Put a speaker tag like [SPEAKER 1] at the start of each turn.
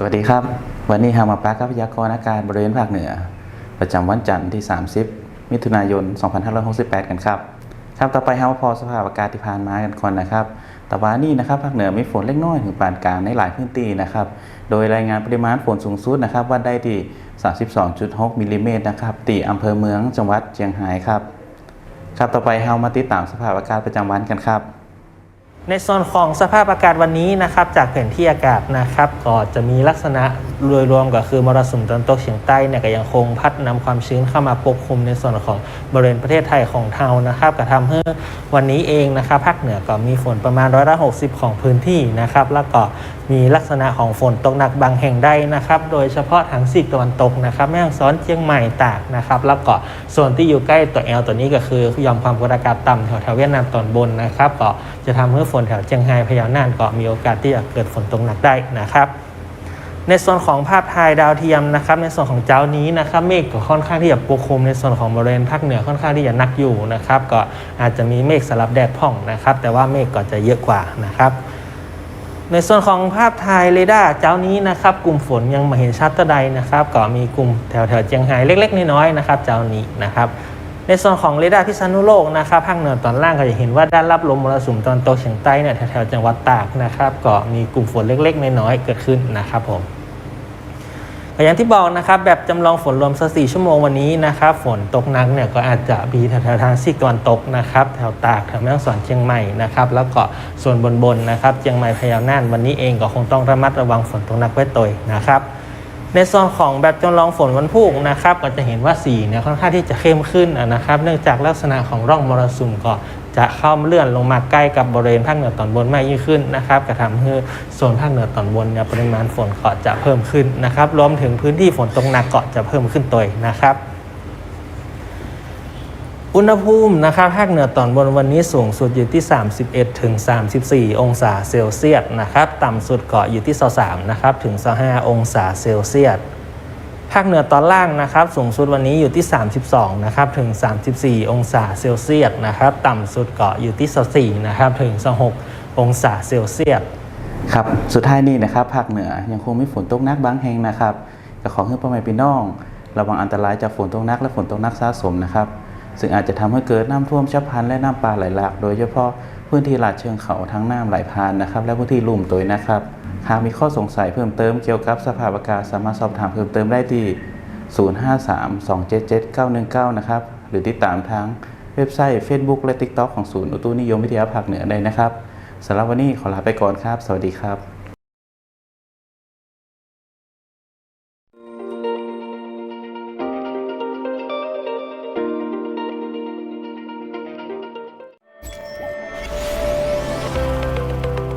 [SPEAKER 1] สวัสดีครับ วันนี้ฮามาปากับพยากรณ์อากาศบริเวณภาคเหนือ ประจำวันจันทร์ที่ 30 มิถุนายน 2568 กันครับครับต่อไปฮามาพอสภาพอากาศที่ผ่านมากันก่อนนะครับแต่ว่านี่นะครับภาคเหนือมีฝนเล็กน้อยถึงปานกลางในหลายพื้นที่นะครับ โดยรายงานปริมาณฝนสูงสุดนะครับวัดได้ที่ 32.6มิลลิเมตรนะครับตีอำเภอเมืองจังหวัดเชียงรายครับครับต่อไปเฮามาติดตามสภาพอากาศประจำวันกันครับ
[SPEAKER 2] ในส่วนของสภาพอากาศวันนี้นะครับ จากแผนที่อากาศนะครับก็จะมีลักษณะโดยรวมก็คือมรสุมตะวันตกเฉียงใต้เนี่ยก็ยังคงพัดนำความชื้นเข้ามาปกคลุมในส่วนของบริเวณประเทศไทยของเรานะครับก็ทำให้วันนี้เองนะครับภาคเหนือก็มีฝนประมาณร้อยละหกสิบของพื้นที่นะครับ แล้วก็มีลักษณะของฝนตกหนักบางแห่งได้นะครับ โดยเฉพาะทางซีกตะวันตกนะครับแม่ฮ่องสอนเชียงใหม่ตากนะครับ แล้วก็ส่วนที่อยู่ใกล้ตัวแอลตัวนี้ก็คือยอมความกดอากาศต่ำแถวแถวเวียดนามตอนบนนะครับ ก็จะทำให้ฝนแถวเชียงรายพะเยาน่านก็มีโอกาสที่จะเกิดฝนตกหนักได้นะครับ ในส่วนของภาพถ่ายดาวเทียมนะครับ ในส่วนของเจ้านี้นะครับเมฆก็ค่อนข้างที่จะปกคลุมในส่วนของบริเวณภาคเหนือค่อนข้างที่จะหนักอยู่นะครับ ก็อาจจะมีเมฆสลับแดดผ่องนะครับ แต่ว่าเมฆก็จะเยอะกว่านะครับในส่วนของภาพถ่ายเรดาร์เจ้านี้นะครับ กลุ่มฝนยังม่เห็นชัดเท่าใดนะครับ ก็มีกลุ่มแถวแถวเจียงไฮ้เล็ก ๆ น้อยๆนะครับ เจ้านี้นะครับ ในส่วนของเรดาร์พิษณุโลกนะครับภาคเหนือตอนล่างก็จะเห็นว่าด้านรับลมมรสุมตะวันตกเฉียงใต้เนี่ยแถวๆจังหวัดตากนะครับก็มีกลุ่มฝนเล็กๆน้อยๆเกิดขึ้นนะครับผมก็อย่างที่บอกนะครับแบบจำลองฝนรวมสักสี่ชั่วโมงวันนี้นะครับฝนตกหนักเนี่ยก็อาจจะมีแถวๆทางซีกตะวันตกนะครับแถวตากแถวแม่ฮ่องสอนเชียงใหม่นะครับแล้วก็ส่วนบนๆนะครับเชียงใหม่พะเยาน่านวันนี้เองก็คงต้องระมัดระวังฝนตกหนักไว้ตัวนะครับ ในส่วนของแบบจำลองฝนวันพุธนะครับ ก็จะเห็นว่าสีเนี่ยค่อนข้างที่จะเข้มขึ้นนะครับ เนื่องจากลักษณะของร่องมรสุมก็จะเข้าเลื่อนลงมาใกล้กับบริเวณภาคเหนือตอนบนมากยิ่งขึ้นนะครับกระทำให้โซนภาคเหนือตอนบนเนี่ยปริมาณฝนก็จะเพิ่มขึ้นนะครับ รวมถึงพื้นที่ฝนตกหนักก็จะเพิ่มขึ้นตัวนะครับ อุณหภูมินะครับภาคเหนือตอนบนวันนี้สูงสุดอยู่ที่ 31 ถึง 34 องศาเซลเซียสนะครับต่ำสุดเก็อยู่ที่23นะครับถึง25องศาเซลเซียสภาคเหนือตอนล่างนะครับสูงสุดวันนี้อยู่ที่ 32นะครับถึง 34 องศาเซลเซียสนะครับต่ำสุดเก็อยู่ที่24นะครับถึง26องศาเซลเซียส
[SPEAKER 1] ครับสุดท้ายนี้นะครับภาคเหนือยังคงมีฝนตกหนักบางแห่งนะครับก็ขอให้พ่อแม่พี่น้อง ระวังอันตรายจากฝนตกหนักและฝนตกหนักสะสมนะครับ ซึ่งอาจจะทำให้เกิดน้ำท่วมฉับพลันและน้ำป่าไหลหลาก โดยเฉพาะพื้นที่ลาดเชิงเขาทั้งน้ำไหลผ่านนะครับ และพื้นที่ลุ่มตัวนะครับ หากมีข้อสงสัยเพิ่มเติมเกี่ยวกับสภาพอากาศสามารถสอบถามเพิ่มเติมได้ที่ 053-277-919 นะครับ หรือติดตามทางเว็บไซต์ Facebook และ TikTok ของศูนย์อุตุนิยมวิทยาภาคเหนือได้นะครับสำหรับวันนี้ขอลาไปก่อนครับ สวัสดีครับ